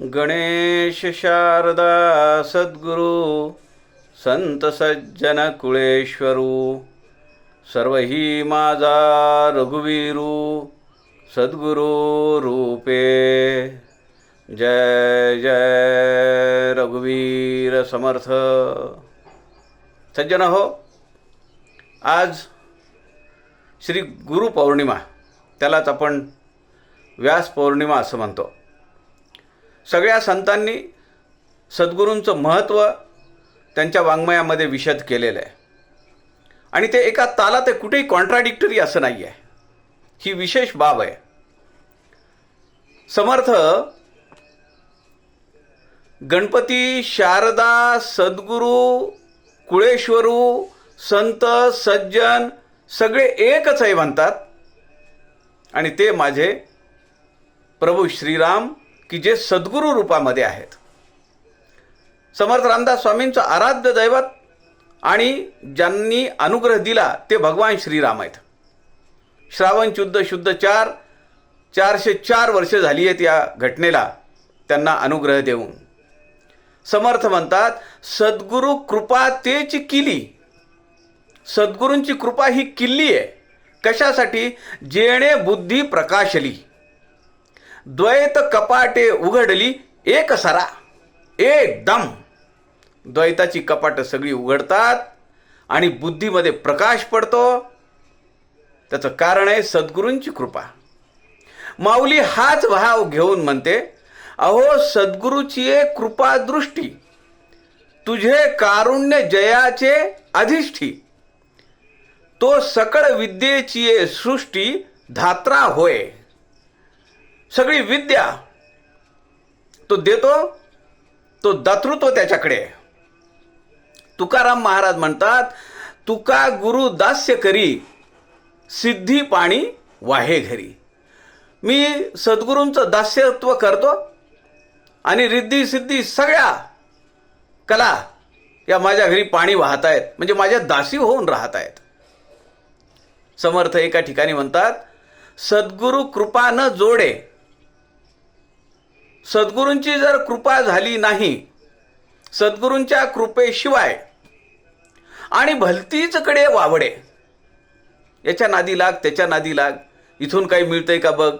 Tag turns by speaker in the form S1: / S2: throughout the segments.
S1: गणेश शारदा सद्गुरु संत सज्जन कुळेश्वरू सर्वही माझा रघुवीरू सद्गुरू रूपे. जय जय रघुवीर समर्थ. सज्जन हो आज श्री गुरुपौर्णिमा त्यालाच आपण व्यास पौर्णिमा असं म्हणतो. सगळ्या संतांनी सद्गुरूंचं महत्त्व त्यांच्या वाङ्मयामध्ये विशद केलेलं आहे. आणि ते एका ताला ते कुठेही कॉन्ट्राडिक्टरी असं नाही आहे ही विशेष बाब आहे. समर्थ गणपती शारदा सद्गुरू कुळेश्वरू संत सज्जन सगळे एकच आहे म्हणतात. आणि ते माझे प्रभू श्रीराम की जे सद्गुरू रूपामध्ये आहेत. समर्थ रामदास स्वामींचं आराध्य दैवत आणि ज्यांनी अनुग्रह दिला ते भगवान श्रीराम आहेत. श्रावण शुद्ध शुद्ध चार चारशे चार वर्ष झाली आहेत या घटनेला त्यांना अनुग्रह देऊन. समर्थ म्हणतात सद्गुरू कृपा तेच किली. सद्गुरूंची कृपा ही किल्ली आहे. कशासाठी? जेणे बुद्धी प्रकाशली. द्वैत कपाटे उघडली एक सरा एकदम द्वैताची कपाटं सगळी उघडतात आणि बुद्धीमध्ये प्रकाश पडतो. त्याचं कारण आहे सद्गुरूंची कृपा. माऊली हाच भाव घेऊन म्हणते अहो सद्गुरूची एक कृपा दृष्टी तुझे कारुण्य जयाचे अधिष्ठी. तो सकळ विद्येची सृष्टी धात्रा होय. सगळी विद्या तो देतो तो दातृत्व त्याच्याकडे तुकाराम महाराज म्हणतात तुका गुरु दास्य करी सिद्धी पाणी वाहे घरी. मी सद्गुरूंचं दास्यत्व करतो आणि रिद्धी सिद्धी सगळ्या कला या माझ्या घरी पाणी वाहत आहेत म्हणजे माझ्या दासी होऊन राहत आहेत समर्थ एका ठिकाणी म्हणतात सद्गुरू कृपा न जोडे सद्गुरूंची जर कृपा झाली नाही सद्गुरूंच्या कृपेशिवाय आणि भलतीचकडे वावडे याच्या नादी लाग त्याच्या नादी लाग. इथून काही मिळतंय का बघ?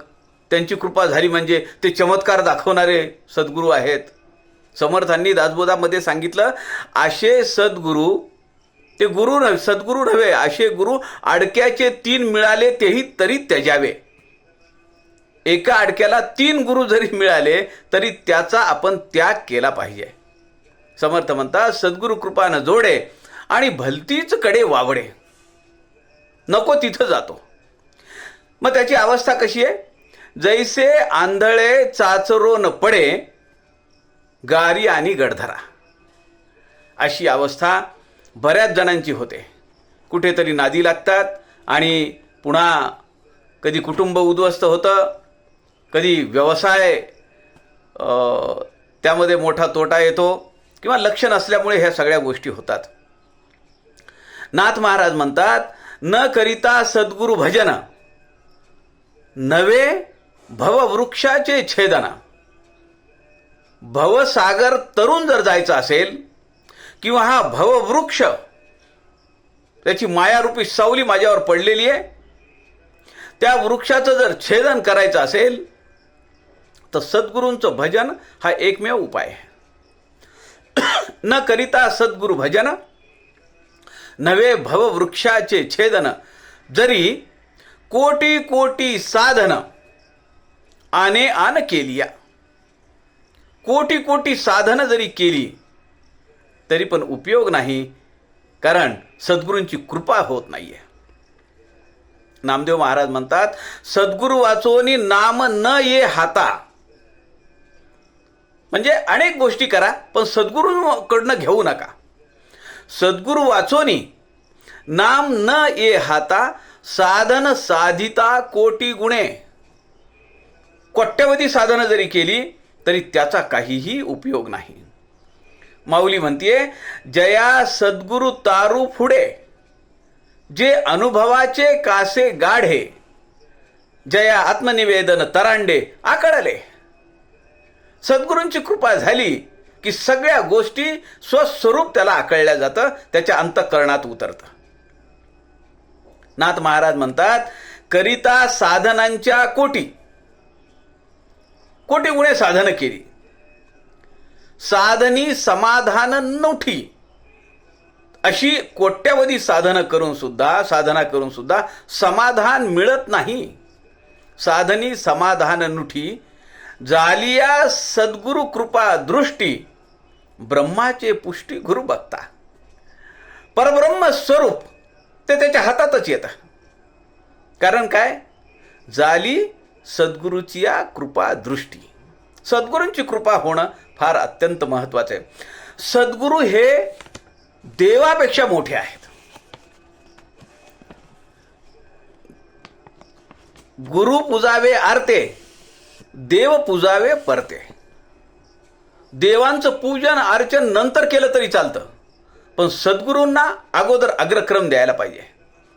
S1: त्यांची कृपा झाली म्हणजे ते चमत्कार दाखवणारे सद्गुरू आहेत. समर्थांनी दासबोधामध्ये सांगितलं असे सद्गुरू ते गुरु नव्हे सद्गुरू नव्हे असे गुरु अडक्याचे तीन मिळाले तेही तरी त्याजावे. एका अडक्याला तीन गुरु जरी मिळाले तरी त्याचा आपण त्याग केला पाहिजे. समर्थ म्हणतात सद्गुरू कृपानं जोडे आणि भलतीच कडे वावडे. नको तिथं जातो. मग त्याची अवस्था कशी आहे? जैसे आंधळे चाचरो न पडे गारी आणि गडधरा. अशी अवस्था बऱ्याच जणांची होते. कुठेतरी नादी लागतात आणि पुन्हा कधी कुटुंब उद्ध्वस्त होतं कधी व्यवसाय त्यामध्ये मोठा तोटा येतो किंवा लक्ष नसल्यामुळे ह्या सगळ्या गोष्टी होतात. नाथ महाराज म्हणतात न करिता सद्गुरु भजन नवे भववृक्षाचे छेदना. भवसागर तरुण जर जायचं असेल किंवा हा भववृक्ष त्याची मायारूपी सावली माझ्यावर पडलेली आहे त्या वृक्षाचं जर छेदन करायचं असेल तर सद्गुरूंचं भजन हा एकमेव उपाय आहे. न करिता सद्गुरु भजन नवे भववृक्षाचे छेदन जरी कोटी कोटी साधन आने आन केलिया. कोटी कोटी साधनं जरी केली तरी पण उपयोग नाही कारण सद्गुरूंची कृपा होत नाहीये. नामदेव महाराज म्हणतात सद्गुरू वाचोनी नाम न ये हाता. म्हणजे अनेक गोष्टी करा पण सद्गुरूकडनं घेऊ नका. सद्गुरू वाचोनी नाम न ये हाता साधन साधिता कोटी गुणे. कोट्यवधी साधनं जरी केली तरी त्याचा काहीही उपयोग नाही. माऊली म्हणतीये जया सद्गुरु तारू फुडे. जे अनुभवाचे कासे गाढे. जया आत्मनिवेदन तरांडे आकडले सद्गुरूंची कृपा झाली की सगळ्या गोष्टी स्वस्वरूप त्याला आकळल्या जातं त्याच्या अंतःकरणात उतरतं. नाथ महाराज म्हणतात करिता साधनांच्या कोटी. कोटी गुणे साधनं केली. साधनी समाधान नोठी. अशी कोट्यावधी साधनं करून सुद्धा साधना करून सुद्धा समाधान मिळत नाही. साधनी समाधान नुठी जालिया सद्गुरु कृपा दृष्टी ब्रह्माचे पुष्टी गुरु बघता. परब्रह्म स्वरूप ते त्याच्या हातातच येतं. कारण काय? जाली सद्गुरूची या कृपा दृष्टी. सद्गुरूंची कृपा होणं फार अत्यंत महत्वाचं आहे. सद्गुरू हे देवापेक्षा मोठे आहेत. गुरु पुजावे आरते देव पुजावे परते. देवांचं पूजन अर्चन नंतर केलं तरी चालतं. पण सद्गुरूंना अगोदर अग्रक्रम द्यायला पाहिजे.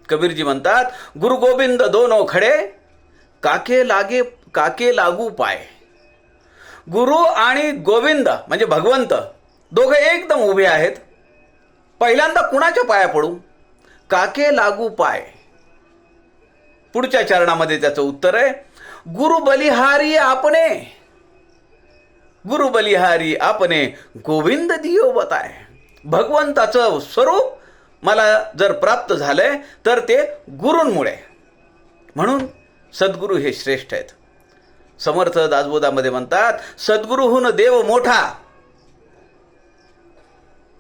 S1: कबीरजी म्हणतात गुरु गोविंद दोनो खडे काके लागे काके लागू पाय. गुरु आणि गोविंद म्हणजे भगवंत दोघे एकदम उभे आहेत. पहिल्यांदा कुणाच्या पाया पडू? काके लागू पाय. पुढच्या चरणामध्ये त्याचं उत्तर आहे गुरु बलिहारी आपणे. गुरु बलिहारी आपणे गोविंद दियो बताय भगवंताचं स्वरूप मला जर प्राप्त झालंय तर ते गुरूंमुळे. म्हणून सद्गुरू हे श्रेष्ठ आहेत. समर्थ दासबोधामध्ये म्हणतात सद्गुरूहून देव मोठा.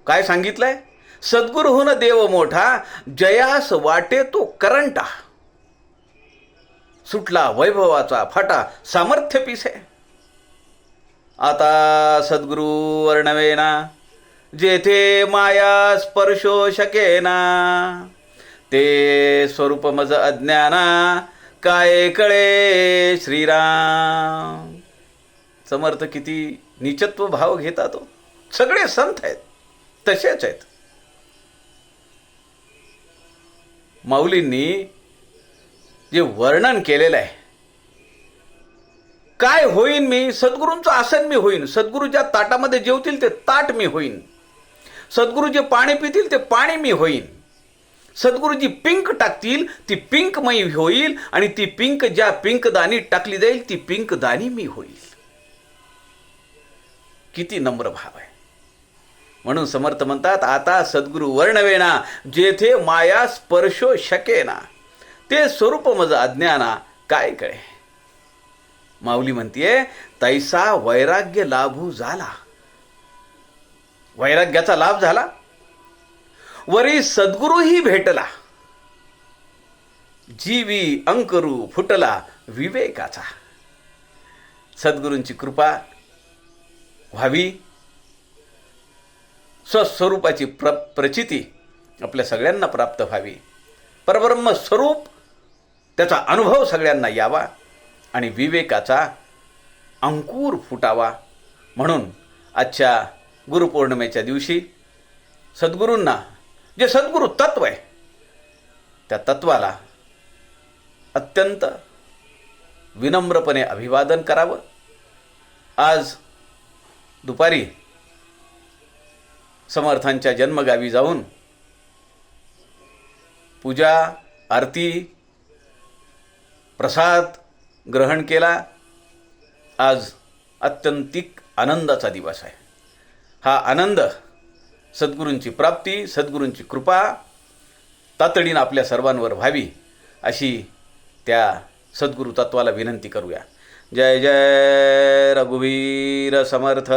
S1: काय सांगितलंय? सद्गुरूहून देव मोठा जयास वाटे तो करंटा. सुटला वैभवाचा फाटा सामर्थ्य पिसे. आता सद्गुरु वर्णवेना जेथे माया स्पर्शो शकेना ते स्वरूप मज अज्ञाना काय कळे श्रीराम. समर्थ किती निचत्व भाव घेतात तो. सगळे संत आहेत तसेच आहेत. माऊलींनी जे वर्णन केलेलं आहे. काय होईन मी? सद्गुरूंचं आसन मी होईन. सद्गुरू ज्या ताटामध्ये जेवतील ते ताट मी होईन. सद्गुरू जे पाणी पितील ते पाणी मी होईन. सद्गुरू जी पिंक टाकतील ती पिंकमयी होईल आणि ती पिंक ज्या पिंक दाणी टाकली जाईल ती पिंक दाणी मी होईल. किती नम्र भाव आहे. म्हणून समर्थ म्हणतात आता सद्गुरू वर्णवेना जेथे माया स्पर्शो शकेना. ते स्वरूप मज अज्ञाना काय कळे? माऊली म्हणतीये तैसा वैराग्य लाभू झाला. वैराग्याचा लाभ झाला. वरी सद्गुरूही भेटला. जीवी अंकरू फुटला विवेकाचा. सद्गुरूंची कृपा व्हावी. स्वस्वरूपाची प्र प्रचिती आपल्या सगळ्यांना प्राप्त व्हावी. परब्रह्म स्वरूप त्याचा अनुभव सगळ्यांना यावा आणि विवेकाचा अंकुर फुटावा. म्हणून आजच्या गुरुपौर्णिमेच्या दिवशी सद्गुरूंना जे सद्गुरू तत्व आहे त्या तत्वाला अत्यंत विनम्रपणे अभिवादन करावं. आज दुपारी समर्थांच्या जन्मगावी जाऊन पूजा आरती प्रसाद ग्रहण केला. आज अत्यंतिक आनंदाचा दिवस आहे. हा आनंद सद्गुरूंची प्राप्ती सद्गुरूंची कृपा तातडीनं आपल्या सर्वांवर व्हावी अशी त्या सद्गुरू तत्वाला विनंती करूया. जय जय रघुवीर समर्थ!